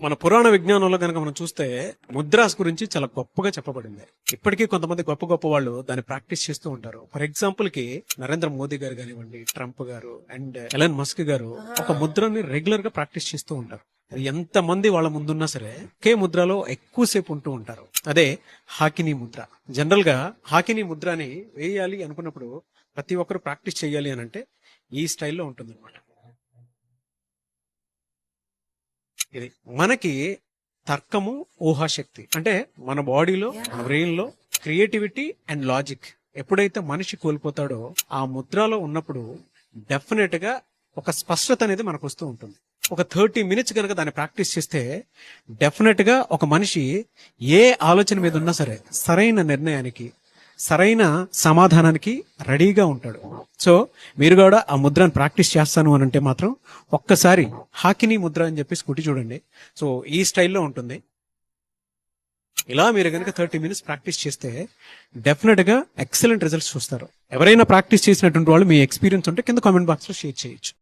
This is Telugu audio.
మన పురాణ విజ్ఞానంలో కనుక మనం చూస్తే ముద్రాస్ గురించి చాలా గొప్పగా చెప్పబడింది. ఇప్పటికీ కొంతమంది గొప్ప గొప్ప వాళ్ళు దాన్ని ప్రాక్టీస్ చేస్తూ ఉంటారు. ఫర్ ఎగ్జాంపుల్కి నరేంద్ర మోదీ గారు కానివ్వండి ట్రంప్ గారు అండ్ ఎలన్ మస్క్ గారు ఒక ముద్రని రెగ్యులర్గా ప్రాక్టీస్ చేస్తూ ఉంటారు. అది ఎంత మంది వాళ్ళ ముందున్నా సరే ఒకే ముద్రలో ఎక్కువసేపు ఉంటూ ఉంటారు. అదే హాకినీ ముద్ర. జనరల్గా హాకినీ ముద్రని వేయాలి అనుకున్నప్పుడు ప్రతి ఒక్కరు ప్రాక్టీస్ చేయాలి అని అంటే ఈ స్టైల్లో ఉంటుంది ఇది మనకి తర్కము ఊహాశక్తి. అంటే మన బాడీలో మన బ్రెయిన్లో క్రియేటివిటీ అండ్ లాజిక్ ఎప్పుడైతే మనిషి కోల్పోతాడో ఆ ముద్రలో ఉన్నప్పుడు డెఫినెట్గా ఒక స్పష్టత అనేది మనకు వస్తూ ఉంటుంది. ఒక థర్టీ మినిట్స్ కనుక దాన్ని ప్రాక్టీస్ చేస్తే డెఫినెట్గా ఒక మనిషి ఏ ఆలోచన మీద ఉన్నా సరే సరైన నిర్ణయానికి సరైన సమాధానానికి రెడీగా ఉంటాడు. సో మీరు కూడా ఆ ముద్రను ప్రాక్టీస్ చేస్తాను అని అంటే మాత్రం ఒక్కసారి హాకినీ ముద్ర అని చెప్పి స్కూటీ చూడండి. సో ఈ స్టైల్లో ఉంటుంది. ఇలా మీరు కనుక థర్టీ మినిట్స్ ప్రాక్టీస్ చేస్తే డెఫినెట్గా ఎక్సలెంట్ రిజల్ట్స్ చూస్తారు. ఎవరైనా ప్రాక్టీస్ చేసినటువంటి వాళ్ళు మీ ఎక్స్పీరియన్స్ ఉంటే కింద కామెంట్ బాక్స్లో షేర్ చేయొచ్చు.